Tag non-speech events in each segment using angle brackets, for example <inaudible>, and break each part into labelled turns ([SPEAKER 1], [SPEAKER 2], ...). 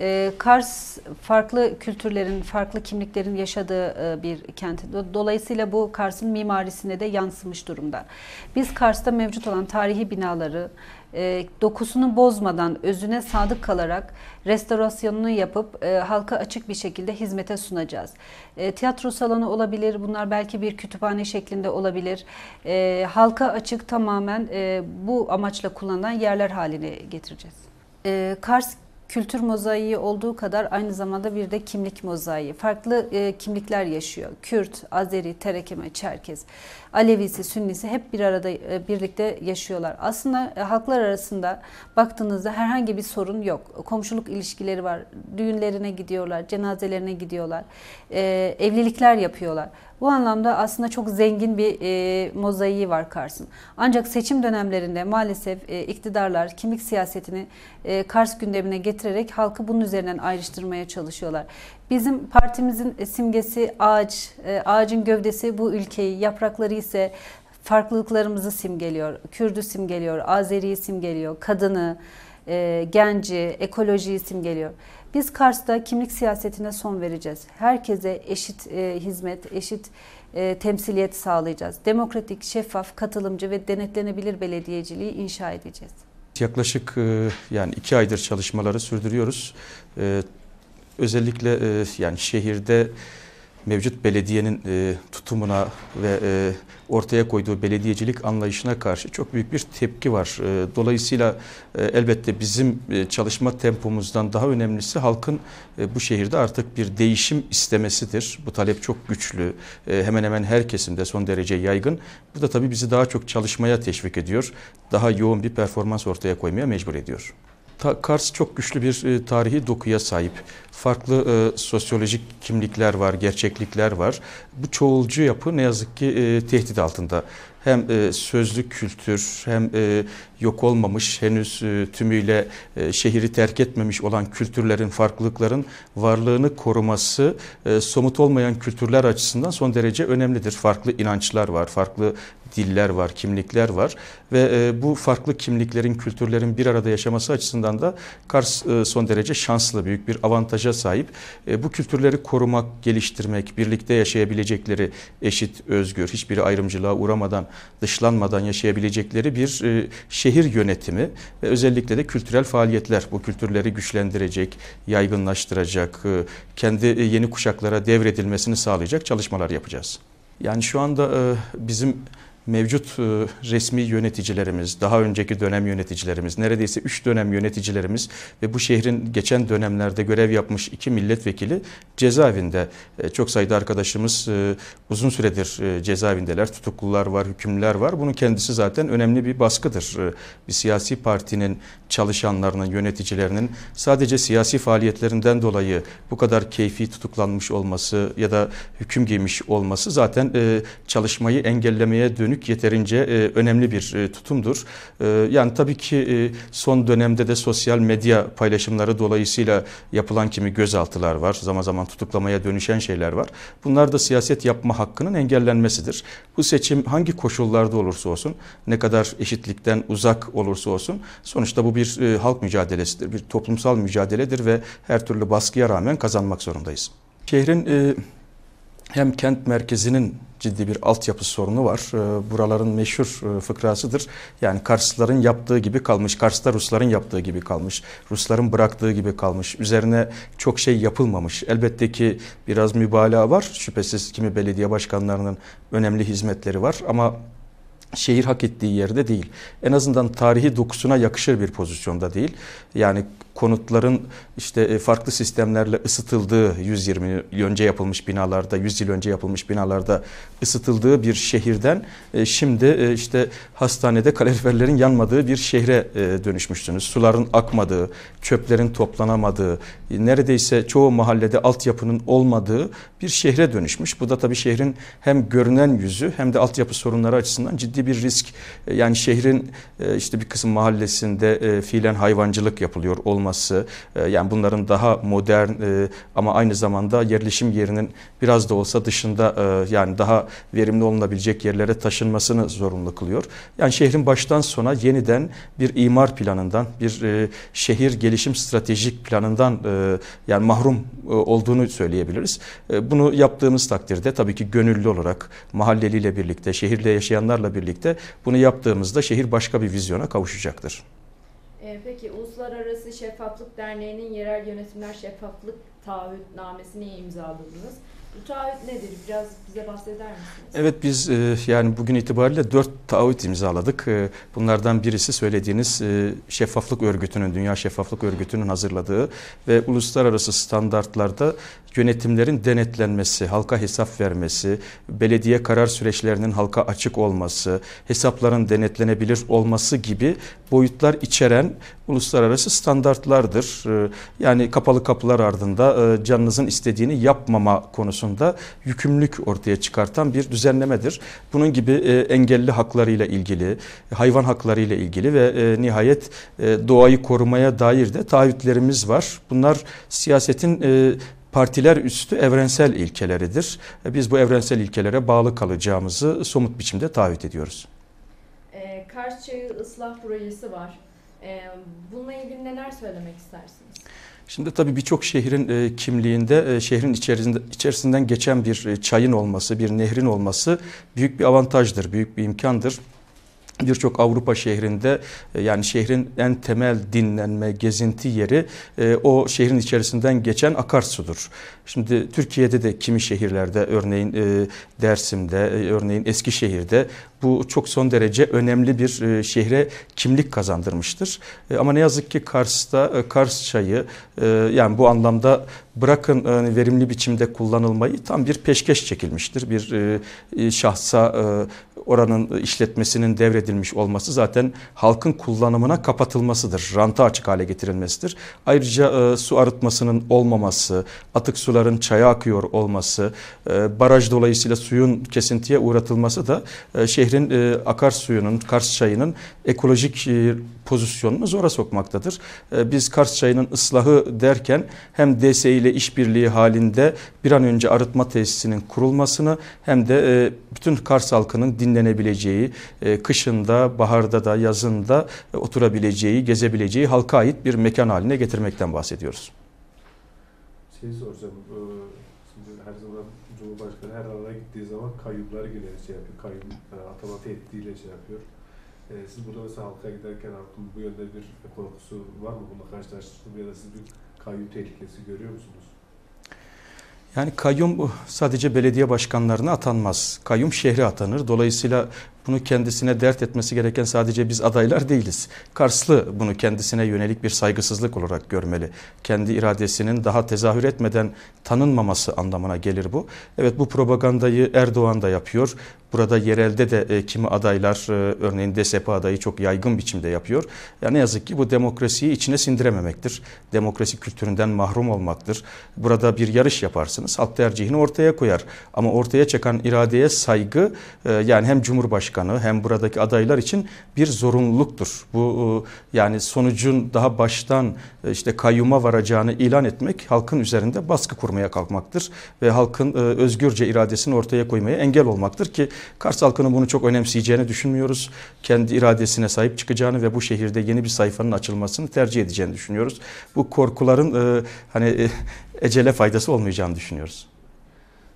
[SPEAKER 1] E, Kars farklı kültürlerin, farklı kimliklerin yaşadığı e, bir kent. Dolayısıyla bu Kars'ın mimarisine de yansımış durumda. Biz Kars'ta mevcut olan tarihi binaları e, dokusunu bozmadan, özüne sadık kalarak restorasyonunu yapıp e, halka açık bir şekilde hizmete sunacağız. E, tiyatro salonu olabilir, bunlar belki bir kütüphane şeklinde olabilir. E, halka açık tamamen bu amaçla kullanılan yerler haline getireceğiz. Kars kültür mozaiği olduğu kadar aynı zamanda bir de kimlik mozaiği. Farklı e, kimlikler yaşıyor. Kürt, Azeri, Terekeme, Çerkez, Alevisi, Sünnisi hep bir arada e, birlikte yaşıyorlar. Aslında e, halklar arasında baktığınızda herhangi bir sorun yok. Komşuluk ilişkileri var. Düğünlerine gidiyorlar, cenazelerine gidiyorlar. E, evlilikler yapıyorlar. Bu anlamda aslında çok zengin bir e, mozaiği var Kars'ın. Ancak seçim dönemlerinde maalesef e, iktidarlar kimlik siyasetini e, Kars gündemine getirerek halkı bunun üzerinden ayrıştırmaya çalışıyorlar. Bizim partimizin simgesi ağaç, e, ağacın gövdesi bu ülkeyi, yaprakları ise farklılıklarımızı simgeliyor. Kürdü simgeliyor, Azeri'yi simgeliyor, kadını, e, genci, ekolojiyi simgeliyor. Biz Kars'ta kimlik siyasetine son vereceğiz. Herkese eşit e, hizmet, eşit e, temsiliyet sağlayacağız. Demokratik, şeffaf, katılımcı ve denetlenebilir belediyeciliği inşa edeceğiz.
[SPEAKER 2] Yaklaşık e, yani iki aydır çalışmaları sürdürüyoruz. E, özellikle e, yani şehirde mevcut belediyenin e, tutumuna ve e, ortaya koyduğu belediyecilik anlayışına karşı çok büyük bir tepki var. E, dolayısıyla e, elbette bizim e, çalışma tempomuzdan daha önemlisi halkın e, bu şehirde artık bir değişim istemesidir. Bu talep çok güçlü. E, hemen hemen her kesimde son derece yaygın. Bu da tabii bizi daha çok çalışmaya teşvik ediyor. Daha yoğun bir performans ortaya koymaya mecbur ediyor. Kars çok güçlü bir e, tarihi dokuya sahip. Farklı e, sosyolojik kimlikler var, gerçeklikler var. Bu çoğulcu yapı ne yazık ki e, tehdit altında. Hem e, sözlü kültür hem e, yok olmamış henüz e, tümüyle e, şehri terk etmemiş olan kültürlerin, farklılıkların varlığını koruması e, somut olmayan kültürler açısından son derece önemlidir. Farklı inançlar var, farklı diller var, kimlikler var ve e, bu farklı kimliklerin, kültürlerin bir arada yaşaması açısından da Kars e, son derece şanslı, büyük bir avantaja sahip. E, bu kültürleri korumak, geliştirmek, birlikte yaşayabilecekleri eşit, özgür, hiçbir ayrımcılığa uğramadan, dışlanmadan yaşayabilecekleri bir e, şehir yönetimi ve özellikle de kültürel faaliyetler bu kültürleri güçlendirecek, yaygınlaştıracak, e, kendi e, yeni kuşaklara devredilmesini sağlayacak çalışmalar yapacağız. Yani şu anda e, bizim mevcut e, resmi yöneticilerimiz, daha önceki dönem yöneticilerimiz, neredeyse 3 dönem yöneticilerimiz ve bu şehrin geçen dönemlerde görev yapmış iki milletvekili cezaevinde. E, çok sayıda arkadaşımız e, uzun süredir cezaevindeler, tutuklular var, hükümlüler var. Bunun kendisi zaten önemli bir baskıdır. Bir siyasi partinin çalışanlarının, yöneticilerinin sadece siyasi faaliyetlerinden dolayı bu kadar keyfi tutuklanmış olması ya da hüküm giymiş olması zaten çalışmayı engellemeye dönük dönük yeterince e, önemli bir e, tutumdur. E, yani tabii ki e, son dönemde de sosyal medya paylaşımları dolayısıyla yapılan kimi gözaltılar var. Zaman zaman tutuklamaya dönüşen şeyler var. Bunlar da siyaset yapma hakkının engellenmesidir. Bu seçim hangi koşullarda olursa olsun, ne kadar eşitlikten uzak olursa olsun sonuçta bu bir e, halk mücadelesidir, bir toplumsal mücadeledir ve her türlü baskıya rağmen kazanmak zorundayız. Şehrin e, hem kent merkezinin ciddi bir altyapı sorunu var. Ee, buraların meşhur e, fıkrasıdır. Yani Karslıların yaptığı gibi kalmış. Kars'ta Rusların yaptığı gibi kalmış. Rusların bıraktığı gibi kalmış. Üzerine çok şey yapılmamış. Elbette ki biraz mübalağa var. Şüphesiz kimi belediye başkanlarının önemli hizmetleri var ama şehir hak ettiği yerde değil. En azından tarihi dokusuna yakışır bir pozisyonda değil. Yani konutların işte e, farklı sistemlerle ısıtıldığı 120 yıl önce yapılmış binalarda, 100 yıl önce yapılmış binalarda ısıtıldığı bir şehirden e, şimdi e, işte hastanede kaloriferlerin yanmadığı bir şehre dönüşmüşsünüz. Suların akmadığı, çöplerin toplanamadığı, neredeyse çoğu mahallede altyapının olmadığı bir şehre dönüşmüş. Bu da tabii şehrin hem görünen yüzü hem de altyapı sorunları açısından ciddi bir risk. Yani şehrin işte bir kısım mahallesinde fiilen hayvancılık yapılıyor. Olmadığı olması, e, yani bunların daha modern e, ama aynı zamanda yerleşim yerinin biraz da olsa dışında e, yani daha verimli olunabilecek yerlere taşınmasını zorunlu kılıyor. Yani şehrin baştan sona yeniden bir imar planından, bir şehir gelişim stratejik planından yani mahrum olduğunu söyleyebiliriz. Bunu yaptığımız takdirde tabii ki gönüllü olarak mahalleliyle birlikte, şehirde yaşayanlarla birlikte bunu yaptığımızda şehir başka bir vizyona kavuşacaktır.
[SPEAKER 3] Ee, peki Uluslararası Şeffaflık Derneği'nin yerel yönetimler şeffaflık taahhütnamesini imzaladınız. Taahhüt nedir? Biraz bize bahseder misiniz?
[SPEAKER 2] Evet biz e, yani bugün itibariyle dört taahhüt imzaladık. E, bunlardan birisi söylediğiniz e, şeffaflık örgütünün, Dünya Şeffaflık Örgütü'nün hazırladığı ve uluslararası standartlarda yönetimlerin denetlenmesi, halka hesap vermesi, belediye karar süreçlerinin halka açık olması, hesapların denetlenebilir olması gibi boyutlar içeren uluslararası standartlardır. Yani kapalı kapılar ardında canınızın istediğini yapmama konusunda yükümlülük ortaya çıkartan bir düzenlemedir. Bunun gibi engelli haklarıyla ilgili, hayvan haklarıyla ilgili ve nihayet doğayı korumaya dair de taahhütlerimiz var. Bunlar siyasetin partiler üstü evrensel ilkeleridir. Biz bu evrensel ilkelere bağlı kalacağımızı somut biçimde taahhüt ediyoruz.
[SPEAKER 3] E, Kars Çayı ıslah projesi var. E, bununla ilgili neler söylemek istersiniz?
[SPEAKER 2] Şimdi tabii birçok şehrin e, kimliğinde e, şehrin içerisinde içerisinden geçen bir e, çayın olması, bir nehrin olması büyük bir avantajdır, büyük bir imkandır birçok Avrupa şehrinde e, yani şehrin en temel dinlenme, gezinti yeri e, o şehrin içerisinden geçen akarsudur. Şimdi Türkiye'de de kimi şehirlerde örneğin e, Dersim'de, örneğin Eskişehir'de bu çok son derece önemli bir şehre kimlik kazandırmıştır. Ama ne yazık ki Kars'ta Kars çayı yani bu anlamda bırakın verimli biçimde kullanılmayı tam bir peşkeş çekilmiştir. Bir şahsa oranın işletmesinin devredilmiş olması zaten halkın kullanımına kapatılmasıdır. Ranta açık hale getirilmesidir. Ayrıca e, su arıtmasının olmaması, atık suların çaya akıyor olması, e, baraj dolayısıyla suyun kesintiye uğratılması da e, şehrin e, akarsuyunun, Kars çayının ekolojik e, pozisyonunu zora sokmaktadır. E, biz Kars çayının ıslahı derken hem DSE ile işbirliği halinde bir an önce arıtma tesisinin kurulmasını hem de e, bütün Kars halkının dinlenebileceği, e, kışında, baharda da, yazında oturabileceği, gezebileceği halka ait bir mekan haline getirmekten bahsediyoruz.
[SPEAKER 4] Şey soracağım, şimdi her zaman Cumhurbaşkanı her alana gittiği zaman kayyumları yine şey yapıyor, kayyum atama tehdidiyle şey yapıyor. Siz burada mesela halka giderken halkın bu yönde bir korkusu var mı? Bununla karşılaştınız ya da siz bir kayyum tehlikesi görüyor musunuz?
[SPEAKER 2] Yani kayyum sadece belediye başkanlarına atanmaz. Kayyum şehre atanır. Dolayısıyla bunu kendisine dert etmesi gereken sadece biz adaylar değiliz. Karslı bunu kendisine yönelik bir saygısızlık olarak görmeli. Kendi iradesinin daha tezahür etmeden tanınmaması anlamına gelir bu. Evet bu propagandayı Erdoğan da yapıyor. Burada yerelde de e, kimi adaylar e, örneğin DSP adayı çok yaygın biçimde yapıyor. Ya ne yazık ki bu demokrasiyi içine sindirememektir. Demokrasi kültüründen mahrum olmaktır. Burada bir yarış yaparsınız. Halk tercihini ortaya koyar. Ama ortaya çıkan iradeye saygı e, yani hem Cumhurbaşkanı hem buradaki adaylar için bir zorunluluktur. Bu e, yani sonucun daha baştan e, işte kayyuma varacağını ilan etmek halkın üzerinde baskı kurmaya kalkmaktır. Ve halkın özgürce iradesini ortaya koymaya engel olmaktır ki Kars halkının bunu çok önemseyeceğini düşünmüyoruz. Kendi iradesine sahip çıkacağını ve bu şehirde yeni bir sayfanın açılmasını tercih edeceğini düşünüyoruz. Bu korkuların hani ecele faydası olmayacağını düşünüyoruz.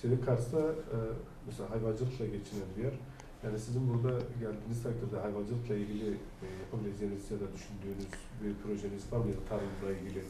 [SPEAKER 4] Şimdi Kars'ta e, mesela hayvancılıkla geçinen bir yer. Yani sizin burada geldiğiniz takdirde hayvancılıkla ilgili e, yapabileceğiniz ya da düşündüğünüz bir projeniz var mı ya tarımla ilgili?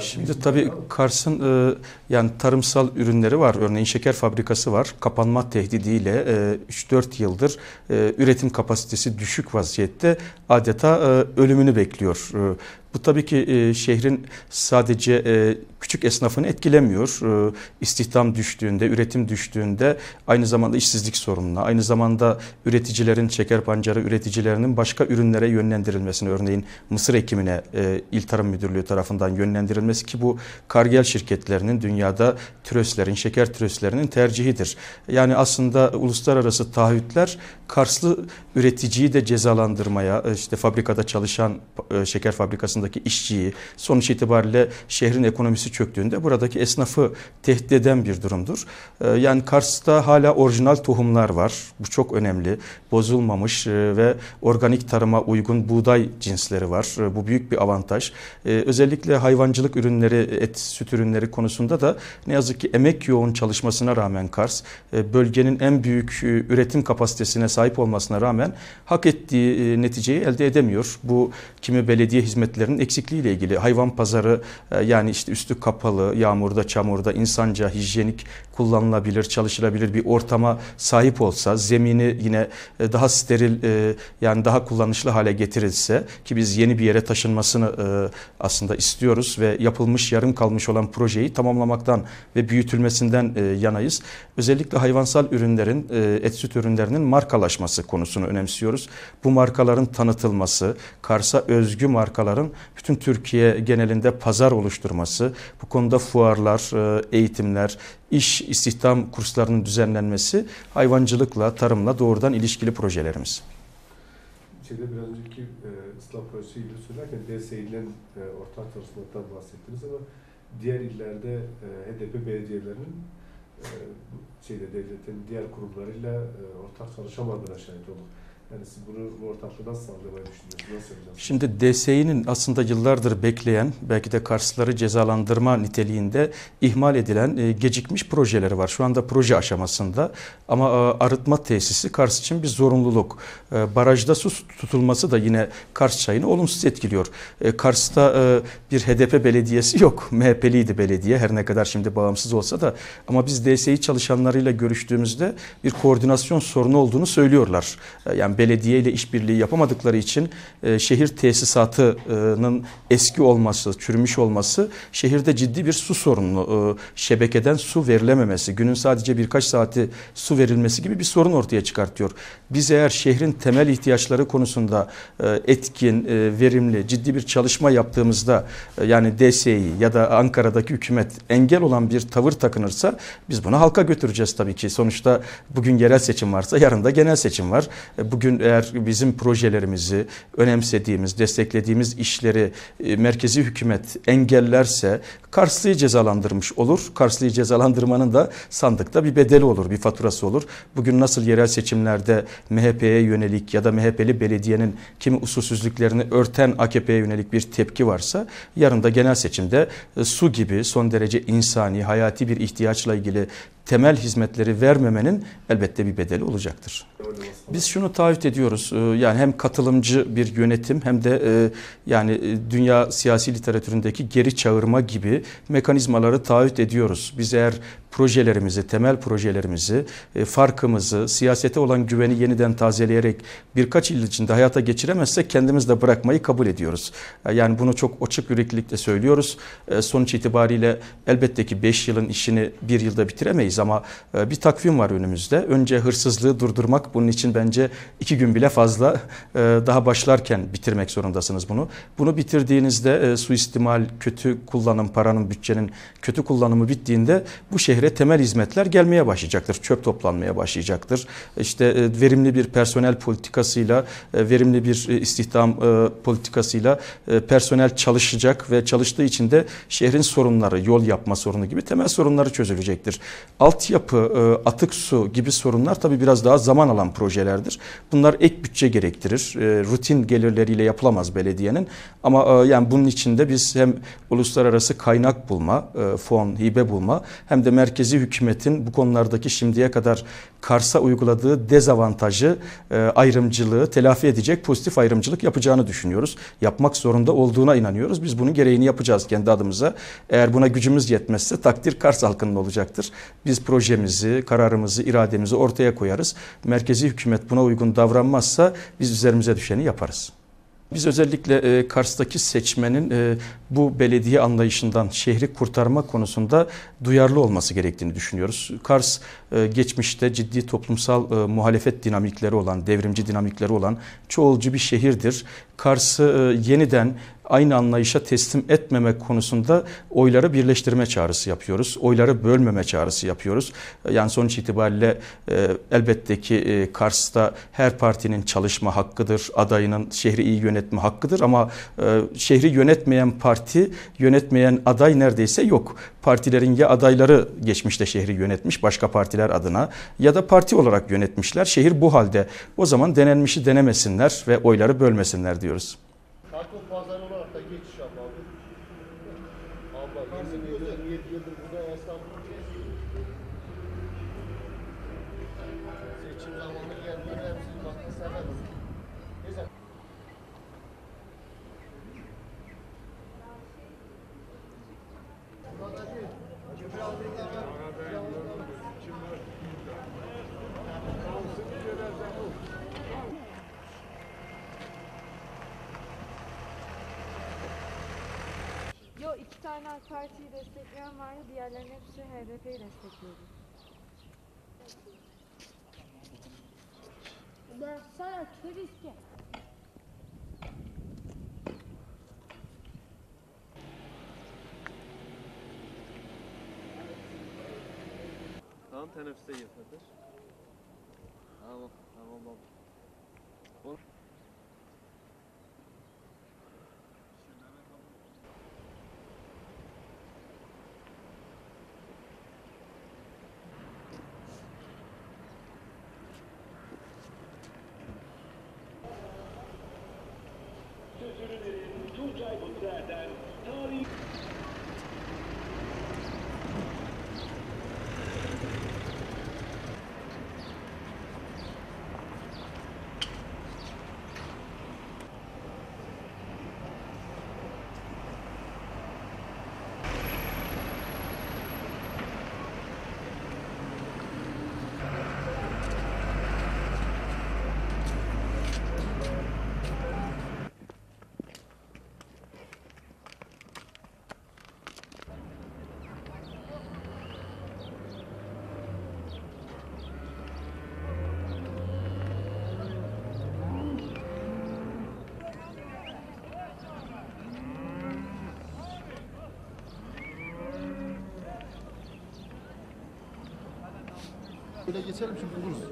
[SPEAKER 2] Şimdi tabii Kars'ın e, yani tarımsal ürünleri var. Örneğin şeker fabrikası var. Kapanma tehdidiyle e, 3-4 yıldır e, üretim kapasitesi düşük vaziyette adeta e, ölümünü bekliyor. E, bu tabii ki e, şehrin sadece e, küçük esnafını etkilemiyor. E, istihdam düştüğünde, üretim düştüğünde aynı zamanda işsizlik sorununa, aynı zamanda üreticilerin, şeker pancarı üreticilerinin başka ürünlere yönlendirilmesine, örneğin mısır ekimine e, İl Tarım Müdürlüğü tarafından yönlendirilmesi ki bu kargel şirketlerinin dünyada türöslerin, şeker türöslerinin tercihidir. Yani aslında uluslararası taahhütler Karslı üreticiyi de cezalandırmaya, işte fabrikada çalışan, şeker fabrikasında altındaki işçiyi, sonuç itibariyle şehrin ekonomisi çöktüğünde buradaki esnafı tehdit eden bir durumdur. E, yani Kars'ta hala orijinal tohumlar var. Bu çok önemli. Bozulmamış e, ve organik tarıma uygun buğday cinsleri var. E, bu büyük bir avantaj. E, özellikle hayvancılık ürünleri, et, süt ürünleri konusunda da ne yazık ki emek yoğun çalışmasına rağmen Kars, bölgenin en büyük üretim kapasitesine sahip olmasına rağmen hak ettiği neticeyi elde edemiyor. Bu kimi belediye hizmetlerinin eksikliğiyle ilgili. Hayvan pazarı e, yani işte üstü kapalı, yağmurda, çamurda, insanca, hijyenik kullanılabilir, çalışılabilir bir ortama sahip olsa, zemini yine e, daha steril e, yani daha kullanışlı hale getirilse ki biz yeni bir yere taşınmasını aslında istiyoruz ve yapılmış yarım kalmış olan projeyi tamamlamaktan ve büyütülmesinden yanayız. Özellikle hayvansal ürünlerin, et süt ürünlerinin markalaşması konusunu önemsiyoruz. Bu markaların tanıtılması, Kars'a özgü markaların bütün Türkiye genelinde pazar oluşturması, bu konuda fuarlar, e, eğitimler, iş istihdam kurslarının düzenlenmesi hayvancılıkla, tarımla doğrudan ilişkili projelerimiz.
[SPEAKER 4] Şeyde biraz önceki e, ıslah projesi ilgili söylerken DSİ'nin e, ortak çalışmalarından bahsettiniz ama diğer illerde e, HDP belediyelerinin e, şeyde devletin diğer kurumlarıyla e, ortak çalışamadığına şahit olduk. Yani bunu bu ortaklığı nasıl sağlamayı düşünüyorsunuz?
[SPEAKER 2] Şimdi DSİ'nin aslında yıllardır bekleyen, belki de Karslıları cezalandırma niteliğinde ihmal edilen e, gecikmiş projeleri var. Şu anda proje aşamasında ama e, arıtma tesisi Kars için bir zorunluluk. E, Barajda su tutulması da yine Kars çayını olumsuz etkiliyor. E, Kars'ta e, bir HDP belediyesi yok. <laughs> MHP'liydi belediye her ne kadar şimdi bağımsız olsa da ama biz DSİ çalışanlarıyla görüştüğümüzde bir koordinasyon sorunu olduğunu söylüyorlar. E, Yani belediye ile işbirliği yapamadıkları için e, şehir tesisatının eski olması, çürümüş olması şehirde ciddi bir su sorunu, e, şebekeden su verilememesi, günün sadece birkaç saati su verilmesi gibi bir sorun ortaya çıkartıyor. Biz eğer şehrin temel ihtiyaçları konusunda e, etkin, e, verimli, ciddi bir çalışma yaptığımızda e, yani DSİ ya da Ankara'daki hükümet engel olan bir tavır takınırsa biz bunu halka götüreceğiz tabii ki. Sonuçta bugün yerel seçim varsa yarın da genel seçim var. E, Bugün eğer bizim projelerimizi önemsediğimiz, desteklediğimiz işleri e, merkezi hükümet engellerse Karslı'yı cezalandırmış olur. Karslı'yı cezalandırmanın da sandıkta bir bedeli olur, bir faturası olur. Bugün nasıl yerel seçimlerde MHP'ye yönelik ya da MHP'li belediyenin kimi usulsüzlüklerini örten AKP'ye yönelik bir tepki varsa yarın da genel seçimde e, su gibi son derece insani, hayati bir ihtiyaçla ilgili temel hizmetleri vermemenin elbette bir bedeli olacaktır. Biz şunu taahhüt ediyoruz. e, Yani hem katılımcı bir yönetim hem de e, yani e, dünya siyasi literatüründeki geri çağırma gibi mekanizmaları taahhüt ediyoruz. Biz eğer projelerimizi, temel projelerimizi, farkımızı, siyasete olan güveni yeniden tazeleyerek birkaç yıl içinde hayata geçiremezsek kendimiz de bırakmayı kabul ediyoruz. Yani bunu çok açık yüreklilikle söylüyoruz. Sonuç itibariyle elbette ki 5 yılın işini bir yılda bitiremeyiz ama e, bir takvim var önümüzde. Önce hırsızlığı durdurmak bunun için bence iki gün bile fazla e, daha başlarken bitirmek zorundasınız bunu. Bunu bitirdiğinizde e, suistimal, kötü kullanım, paranın, bütçenin kötü kullanımı bittiğinde bu şehre temel hizmetler gelmeye başlayacaktır. Çöp toplanmaya başlayacaktır. İşte verimli bir personel politikasıyla, verimli bir istihdam politikasıyla personel çalışacak ve çalıştığı için de şehrin sorunları, yol yapma sorunu gibi temel sorunları çözülecektir. Altyapı, e, atık su gibi sorunlar tabii biraz daha zaman alan projelerdir. Bunlar ek bütçe gerektirir. E, rutin gelirleriyle yapılamaz belediyenin. Ama e, yani bunun içinde biz hem uluslararası kaynak bulma, e, fon, hibe bulma hem de merkezi hükümetin bu konulardaki şimdiye kadar Kars'a uyguladığı dezavantajı, e, ayrımcılığı telafi edecek pozitif ayrımcılık yapacağını düşünüyoruz. Yapmak zorunda olduğuna inanıyoruz. Biz bunun gereğini yapacağız kendi adımıza. Eğer buna gücümüz yetmezse takdir Kars halkının olacaktır. Biz projemizi, kararımızı, irademizi ortaya koyarız. Merkezi hükümet buna uygun davranmazsa biz üzerimize düşeni yaparız. Biz özellikle e, Kars'taki seçmenin e, bu belediye anlayışından şehri kurtarma konusunda duyarlı olması gerektiğini düşünüyoruz. Kars e, geçmişte ciddi toplumsal e, muhalefet dinamikleri olan, devrimci dinamikleri olan çoğulcu bir şehirdir. Kars'ı e, yeniden aynı anlayışa teslim etmemek konusunda oyları birleştirme çağrısı yapıyoruz. Oyları bölmeme çağrısı yapıyoruz. Yani sonuç itibariyle e, elbette ki e, Kars'ta her partinin çalışma hakkıdır, adayının şehri iyi yönetme hakkıdır ama e, şehri yönetmeyen parti, yönetmeyen aday neredeyse yok. Partilerin ya adayları geçmişte şehri yönetmiş başka partiler adına ya da parti olarak yönetmişler. Şehir bu halde. O zaman denenmişi denemesinler ve oyları bölmesinler diyoruz.
[SPEAKER 5] Karpuz pazarı olarak da geçiş yap abi. Abla yemin ediyorum 7 yıldır burada esnaflık Seçim zamanı geldiğinde hepsini bakın severiz. Neyse.
[SPEAKER 6] Parti'yi destekleyen vardı. Diğerlerinin hepsi HDP'yi destekliyordu.
[SPEAKER 7] Baksana turist ya.
[SPEAKER 8] Tamam teneffüste gir kardeş. Tamam tamam baba.
[SPEAKER 5] Böyle geçelim şimdi buluruz.